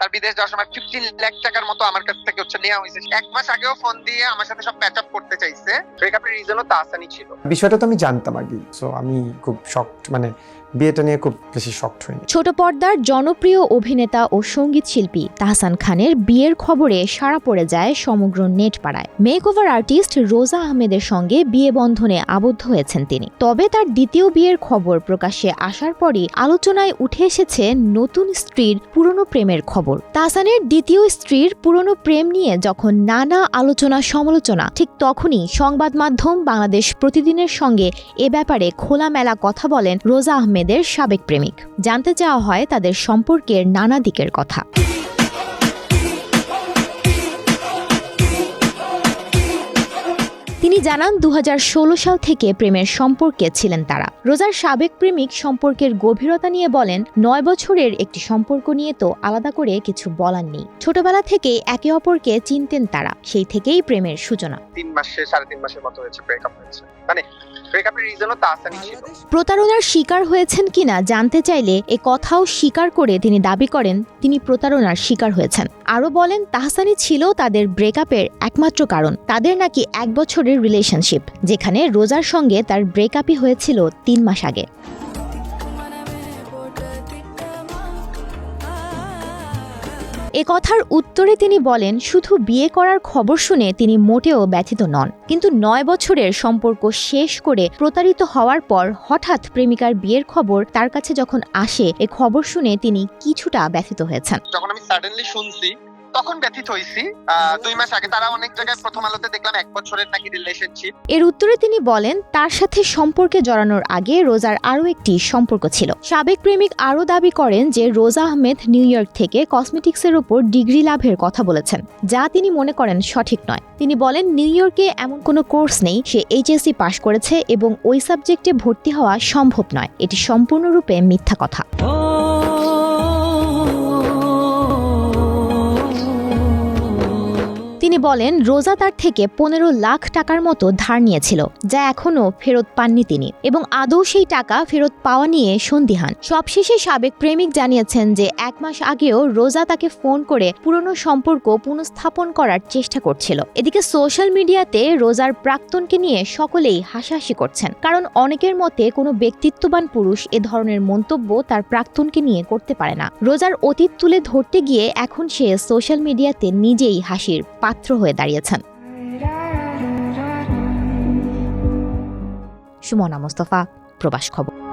তার বিদেশ যাওয়ার সময় ফিফটিন লাখ টাকার মতো আমার কাছ থেকে হচ্ছে নেওয়া হয়েছে। এক মাস আগেও ফোন দিয়ে আমার সাথে সব প্যাচ আপ করতে চাইছে। ব্রেকআপের রিজনও ছিল। বিষয়টা তো আমি জানতাম আগে সো আমি খুব শকড মানে বিয়েটা নিয়ে খুব বেশি শকড হইনি ছোট পর্দার জনপ্রিয় অভিনেতা ও সংগীত শিল্পী তাহসান খানের বিয়ের খবরে সাড়া পড়ে যায় সমগ্র নেট পাড়ায় মেকওভার আর্টিস্ট রোজা আহমেদের সঙ্গে বিয়ে বন্ধনে আবদ্ধ হয়েছেন তিনি। তবে তার দ্বিতীয় বিয়ের খবর প্রকাশ্যে আসার পরই আলোচনায় উঠে এসেছে নতুন স্ত্রীর পুরনো প্রেমের খবর। তাহসানের দ্বিতীয় স্ত্রীর পুরনো প্রেম নিয়ে যখন নানা আলোচনা সমালোচনা, ঠিক তখনই সংবাদ মাধ্যম বাংলাদেশ প্রতিদিনের সঙ্গে এ ব্যাপারে খোলামেলা কথা বলেন রোজা আহমেদের সাবেক প্রেমিক। জানতে চাওয়া হয় তাদের সম্পর্কের নানা দিকের কথা। তিনি জানান দুই হাজার ষোলো সাল থেকে প্রেমের সম্পর্কে ছিলেন তারা। রোজার সাবেক প্রেমিক সম্পর্কের গভীরতা নিয়ে বলেন, নয় বছরের একটি সম্পর্ক নিয়ে তো আলাদা করে কিছু বলার নেই। ছোটবেলা থেকে একে অপরকে চিনতেন তারা, সেই থেকেই প্রেমের সূচনা। তিন মাসে, সাড়ে তিন মাসের মতো হয়েছে ব্রেকআপ হয়েছে। মানে প্রতারণার শিকার হয়েছেন কিনা জানতে চাইলে এ কথাও স্বীকার করে তিনি দাবি করেন, তিনি প্রতারণার শিকার হয়েছেন। আরও বলেন, তাহসানি ছিল তাদের ব্রেকআপের একমাত্র কারণ। তাদের নাকি এক বছরের রিলেশনশিপ যেখানে রোজার সঙ্গে তার ব্রেকআপই হয়েছিল তিন মাস আগে। এ কথার উত্তরে তিনি বলেন, শুধু বিয়ে করার খবর শুনে তিনি মোটেও ব্যথিত নন। কিন্তু নয় বছরের সম্পর্ক শেষ করে প্রতারিত হওয়ার পর হঠাৎ প্রেমিকার বিয়ের খবর তার কাছে যখন আসে, এ খবর শুনে তিনি কিছুটা ব্যথিত হয়েছেন। যখন আমি সাডেনলি শুনছি তখন ব্যথিত আহ, দুই মাস আগে তারা অনেক জায়গায় প্রথম আলোতে দেখলাম এক বছরের নাকি রিলেশনশিপ এর উত্তরে তিনি বলেন তার সাথে সম্পর্কে জড়ানোর আগে রোজার আরও একটি সম্পর্ক ছিল। সাবেক প্রেমিক আরও দাবি করেন যে রোজা আহমেদ নিউ ইয়র্ক থেকে কসমেটিক্সের ওপর ডিগ্রি লাভের কথা বলেছেন যা তিনি মনে করেন সঠিক নয়। তিনি বলেন নিউ ইয়র্কে এমন কোনো কোর্স নেই সে এইচএসসি পাশ করেছে এবং ওই সাবজেক্টে ভর্তি হওয়া সম্ভব নয়। এটি সম্পূর্ণরূপে মিথ্যা কথা। তিনি বলেন, রোজা তার থেকে পনেরো লাখ টাকার মতো ধার নিয়েছিল, যা এখনও ফেরত পাননি তিনি এবং আদৌ সেই টাকা ফেরত পাওয়া নিয়ে সন্দিহান। সবশেষে সাবেক প্রেমিক জানিয়েছেন যে এক মাস আগেও রোজা তাকে ফোন করে পুরনো সম্পর্ক পুনঃস্থাপন করার চেষ্টা করছিল। এদিকে সোশ্যাল মিডিয়াতে রোজার প্রাক্তনকে নিয়ে সকলেই হাসাহাসি করছেন, কারণ অনেকের মতে কোনো ব্যক্তিত্ববান পুরুষ এ ধরনের মন্তব্য তার প্রাক্তনকে নিয়ে করতে পারে না। রোজার অতীত তুলে ধরতে গিয়ে এখন সে সোশ্যাল মিডিয়াতে নিজেই হাসির পাত্র হয়ে দাঁড়িয়েছেন। সুমনা মোস্তফা প্রবাস খবর।